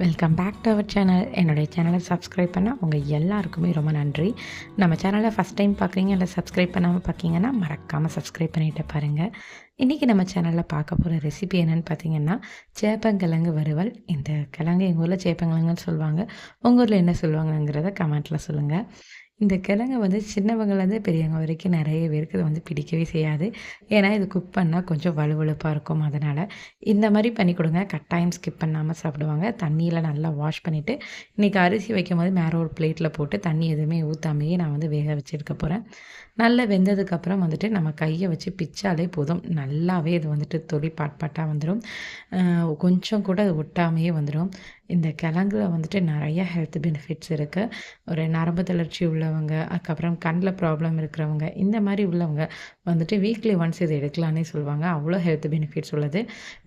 Welcome back to our channel என்னுடைய சேனலை subscribe பண்ண உங்கள் எல்லாருக்குமே ரொம்ப நன்றி. நம்ம சேனலை ஃபஸ்ட் டைம் பார்க்குறீங்க இல்லை சப்ஸ்கிரைப் பண்ணாமல் பார்க்கிங்கன்னா மறக்காமல் சப்ஸ்கிரைப் பண்ணிட்டு பாருங்கள் இன்றைக்கி நம்ம சேனலில் பார்க்க போகிற ரெசிபி என்னென்னு பார்த்தீங்கன்னா சேப்பங்கிழங்கு வறுவல். இந்த கிழங்கு எங்கள் ஊரில் சேப்பங்கிழங்குன்னு சொல்லுவாங்க. உங்கள் ஊரில் என்ன சொல்லுவாங்கங்கிறத கமெண்ட்டில் சொல்லுங்கள் இந்த கிழங்கு வந்து சின்னவங்கலேருந்து பெரியவங்க வரைக்கும் நிறைய பேருக்கு இது வந்து பிடிக்கவே செய்யாது. ஏன்னா இது குக் பண்ணால் கொஞ்சம் வலுவலுப்பாக இருக்கும். அதனால் இந்த மாதிரி பண்ணி கொடுங்க. கட்டாயம் ஸ்கிப் பண்ணாமல் சாப்பிடுவாங்க. தண்ணியில் நல்லா வாஷ் பண்ணிவிட்டு இன்றைக்கி அரிசி வைக்கும் போது மேலே ஒரு பிளேட்டில் போட்டு தண்ணி எதுவுமே ஊற்றாமையே நான் வந்து வேக வச்சுருக்க போகிறேன் நல்லா வெந்ததுக்கப்புறம் வந்துட்டு நம்ம கையை வச்சு பிச்சாலே போதும். நல்லாவே இது வந்துட்டு தொழில் பாட்பாட்டாக வந்துடும் கொஞ்சம் கூட அது ஒட்டாமையே வந்துடும் இந்த கிழங்குல வந்துட்டு நிறைய ஹெல்த் பெனிஃபிட்ஸ் இருக்குது ஒரு நரம்பு தளர்ச்சி உள்ளவங்க அதுக்கப்புறம் கண்ணில் ப்ராப்ளம் இருக்கிறவங்க இந்த மாதிரி உள்ளவங்க வந்துட்டு வீக்லி ஒன்ஸ் இது எடுக்கலான்னே சொல்லுவாங்க. அவ்வளோ ஹெல்த் பெனிஃபிட்ஸ் உள்ளது.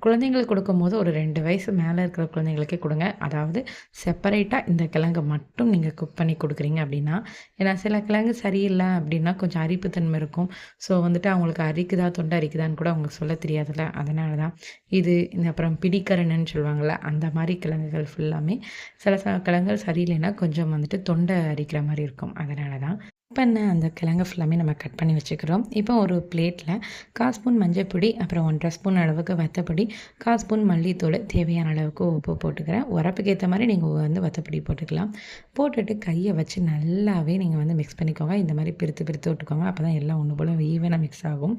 குழந்தைங்களுக்கு கொடுக்கும்போது ஒரு ரெண்டு வயசு மேலே இருக்கிற குழந்தைங்களுக்கே கொடுங்க. அதாவது செப்பரேட்டாக இந்த கிழங்கு மட்டும் நீங்கள் குக் பண்ணி கொடுக்குறீங்க அப்படின்னா ஏன்னா சில கிழங்கு சரியில்லை அப்படின்னா கொஞ்சம் அரிப்புத்தன்மை இருக்கும். ஸோ வந்துட்டு அவங்களுக்கு அரிக்குதா தொண்டை அரிக்குதான்னு கூட அவங்களுக்கு சொல்ல தெரியாதுல்ல. அதனால தான் இது இந்த அப்புறம் பிடிக்கரணுன்னு சொல்லுவாங்கள்ல அந்த மாதிரி கிழங்குகள் ஃபுல்லாமே சில சில கிழங்குகள் சரியில்லைன்னா கொஞ்சம் வந்துட்டு தொண்டை அரிக்கிற மாதிரி இருக்கும். அதனால தான் பண்ண அந்த கிழங்கு ஃபுல்லாமே நம்ம கட் பண்ணி வச்சுக்கிறோம். இப்போ ஒரு பிளேட்டில் கால் ஸ்பூன் மஞ்சள் பொடி அப்புறம் ஒன்றரை ஸ்பூன் அளவுக்கு வத்தப்பொடி கால் ஸ்பூன் மல்லித்தூள் தேவையான அளவுக்கு உப்பு போட்டுக்கிறேன். உரப்புக்கு ஏற்ற மாதிரி நீங்கள் வந்து வத்தப்பொடி போட்டுக்கலாம். போட்டுட்டு கையை வச்சு நல்லாவே நீங்கள் வந்து மிக்ஸ் பண்ணிக்கோங்க. இந்த மாதிரி பிரித்து பிரித்து விட்டுக்கோங்க. அப்போ தான் எல்லாம் ஒன்று போல் ஈவனாக மிக்ஸ் ஆகும்.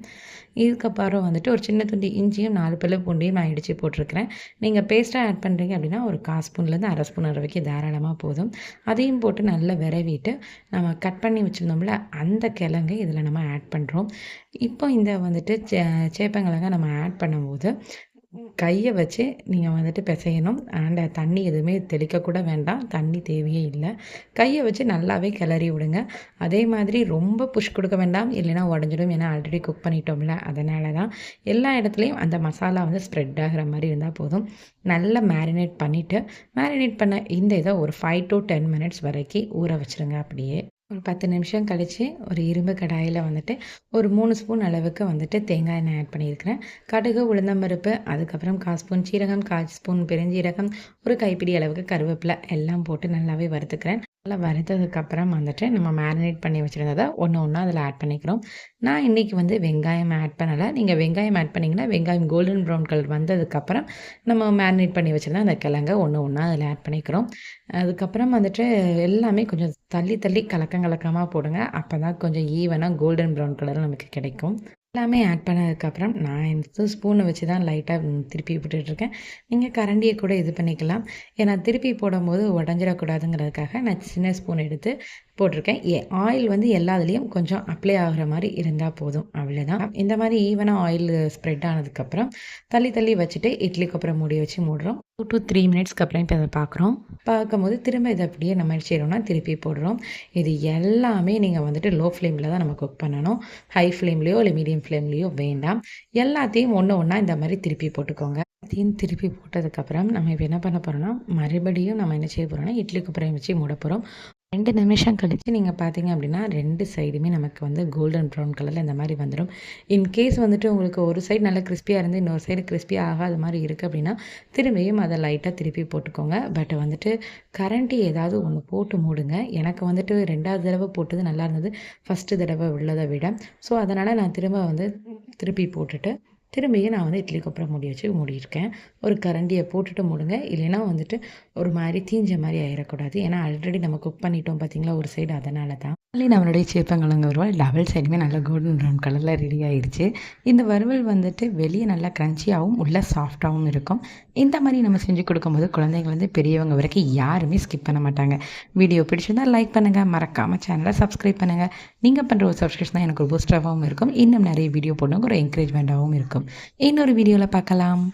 இதுக்கப்புறம் வந்துட்டு ஒரு சின்ன துண்டி இஞ்சியும் நாலு பல்லு பூண்டையும் நான் இடித்து போட்டிருக்கிறேன். நீங்கள் பேஸ்ட்டாக ஆட் பண்ணுறீங்க அப்படின்னா ஒரு கால் ஸ்பூன்லேருந்து அரை ஸ்பூன் வரைக்கும் தாராளமாக போதும். அதையும் போட்டு நல்லா விரவிட்டு நம்ம கட் பண்ணி வச்சுருந்தோம்ல அந்த கிழங்கு இதில் நம்ம ஆட் பண்ணுறோம் இப்போ இந்த வந்துட்டு சே சேப்பங்கிழங்க நம்ம ஆட் பண்ணும்போது கையை வச்சு நீங்கள் வந்துட்டு பிசையணும். அண்ட் தண்ணி எதுவுமே தெளிக்கக்கூட வேண்டாம். தண்ணி தேவையே இல்லை. கையை வச்சு நல்லாவே கிளறி விடுங்க. அதே மாதிரி ரொம்ப புஷ் கொடுக்க வேண்டாம். இல்லைன்னா உடஞ்சிடும். ஏன்னா ஆல்ரெடி குக் பண்ணிட்டோம்ல. அதனால தான் எல்லா இடத்துலையும் அந்த மசாலா வந்து ஸ்ப்ரெட் ஆகிற மாதிரி இருந்தால் போதும். நல்லா மேரினேட் பண்ணிவிட்டு மேரினேட் பண்ண இந்த இதை ஒரு ஃபைவ் டு டென் மினிட்ஸ் வரைக்கும் ஊற வச்சுருங்க அப்படியே. ஒரு பத்து நிமிஷம் கழித்து ஒரு இரும்பு கடாயில் வந்துட்டு ஒரு மூணு ஸ்பூன் அளவுக்கு வந்துட்டு தேங்காய் எண்ணெய் ஆட் பண்ணியிருக்கிறேன். கடுகு உளுந்தம்பருப்பு அதுக்கப்புறம் கால் ஸ்பூன் சீரகம் கால் ஸ்பூன் பெருஞ்சீரகம் ஒரு கைப்பிடி அளவுக்கு கருவேப்பிலை எல்லாம் போட்டு நல்லாவே வறுத்துக்கிறேன். நல்லா வறுத்ததுக்கப்புறம் வந்துட்டு நம்ம மேரினேட் பண்ணி வச்சுருந்ததை ஒன்று ஒன்றா அதில் ஆட் பண்ணிக்கிறோம். நான் இன்றைக்கி வந்து வெங்காயம் ஆட் பண்ணலை. நீங்கள் வெங்காயம் ஆட் பண்ணிங்கன்னா வெங்காயம் கோல்டன் ப்ரௌன் கலர் வந்ததுக்கப்புறம் நம்ம மேரினேட் பண்ணி வச்சுருந்தா அந்த கிழங்க ஒன்று ஒன்றா அதில் ஆட் பண்ணிக்கிறோம். அதுக்கப்புறம் வந்துட்டு எல்லாமே கொஞ்சம் தள்ளி தள்ளி கலக்கம் கலக்கமாக போடுங்க. அப்போ தான் கொஞ்சம் ஈவனாக கோல்டன் ப்ரௌன் கலர் நமக்கு கிடைக்கும். எல்லாமே ஆட் பண்ணதுக்கப்புறம் நான் இந்த ஸ்பூனை வச்சு தான் லைட்டாக திருப்பி விட்டுட்ருக்கேன் நீங்கள் கரண்டியை கூட இது பண்ணிக்கலாம். ஏன்னா திருப்பி போடும்போது உடஞ்சிடக்கூடாதுங்கிறதுக்காக நான் சின்ன ஸ்பூன் எடுத்து போட்டிருக்கேன். ஏ ஆயில் வந்து எல்லாத்துலேயும் கொஞ்சம் அப்ளை ஆகிற மாதிரி இருந்தால் போதும். அவ்வளோதான் இந்த மாதிரி ஈவனாக ஆயில் ஸ்ப்ரெட் ஆனதுக்கப்புறம் தள்ளி தள்ளி வச்சுட்டு இட்லிக்கு அப்புறம் மூடி வச்சு மூடுறோம். டூ டு த்ரீ மினிட்ஸ்க்கு அப்புறம் இப்போ அதை பார்க்குறோம் பார்க்கும்போது திரும்ப இதை அப்படியே நம்ம செய்கிறோம்னா திருப்பி போடுறோம். இது எல்லாமே நீங்கள் வந்துட்டு லோ ஃப்ளேமில் தான் நம்ம குக் பண்ணணும். ஹை ஃப்ளேம்லேயோ இல்லை மீடியம் ஃப்ளேம்லேயோ வேண்டாம். எல்லாத்தையும் ஒன்று ஒன்றா இந்த மாதிரி திருப்பி போட்டுக்கோங்க. எல்லாத்தையும் திருப்பி போட்டதுக்கப்புறம் நம்ம இப்போ என்ன பண்ண போகிறோம்னா மறுபடியும் நம்ம என்ன செய்ய போகிறோம்னா இட்லி குப்பரையும் வச்சு மூட போகிறோம் ரெண்டு நிமிஷம் கழித்து நீங்கள் பார்த்தீங்க அப்படின்னா ரெண்டு சைடுமே நமக்கு வந்து கோல்டன் ப்ரௌன் கலரில் இந்த மாதிரி வந்துடும் இன்கேஸ் வந்துட்டு உங்களுக்கு ஒரு சைடு நல்லா கிறிஸ்பியாக இருந்து இன்னொரு சைடு கிறிஸ்பி ஆகாத மாதிரி இருக்குது அப்படின்னா திரும்பியும் அதை லைட்டாக திருப்பி போட்டுக்கோங்க. பட் வந்துட்டு கரண்ட்டு ஏதாவது ஒன்று போட்டு மூடுங்க. எனக்கு வந்துட்டு ரெண்டாவது தடவை போட்டது நல்லா இருந்தது. ஃபஸ்ட்டு தடவை உள்ளதை விட. ஸோ அதனால் நான் திரும்ப வந்து திருப்பி போட்டுட்டு திரும்பியும் நான் வந்து இட்லி கொப்பரை மூடி வச்சு மூடியிருக்கேன். ஒரு கரண்டியை போட்டுட்டு மூடுங்க. இல்லைன்னா வந்துட்டு ஒரு மாதிரி தீஞ்ச மாதிரி ஆயிடக்கூடாது. ஏன்னா ஆல்ரெடி நம்ம குக் பண்ணிட்டோம் பார்த்தீங்களா? ஒரு சைடு அதனால தான். நம்மளுடைய சிற்பங்களுங்க வறுவல் டபுள் சைடுமே நல்லா கோல்டன் ப்ரௌன் கலரில் ரெடி ஆயிடுச்சு. இந்த வறுவல் வந்துட்டு வெளியே நல்லா க்ரன்ச்சியாகவும் உள்ள சாஃப்டாகவும் இருக்கும். இந்த மாதிரி நம்ம செஞ்சு கொடுக்கும்போது குழந்தைங்கள்லேருந்து பெரியவங்க வரைக்கும் யாருமே ஸ்கிப் பண்ண மாட்டாங்க. வீடியோ பிடிச்சிருந்தால் லைக் பண்ணுங்கள் மறக்காமல் சேனலை சப்ஸ்கிரைப் பண்ணுங்கள் நீங்கள் பண்ணுற ஒரு சப்ஸ்கிரிப்ஷன் தான் எனக்கு ஒரு பூஸ்டராகவும் இருக்கும். இன்னும் நிறைய வீடியோ போடணுங்க ஒரு என்கரேஜ்மெண்ட்டாகவும் இருக்கும். இன்னொரு வீடியோவில் பார்க்கலாம்.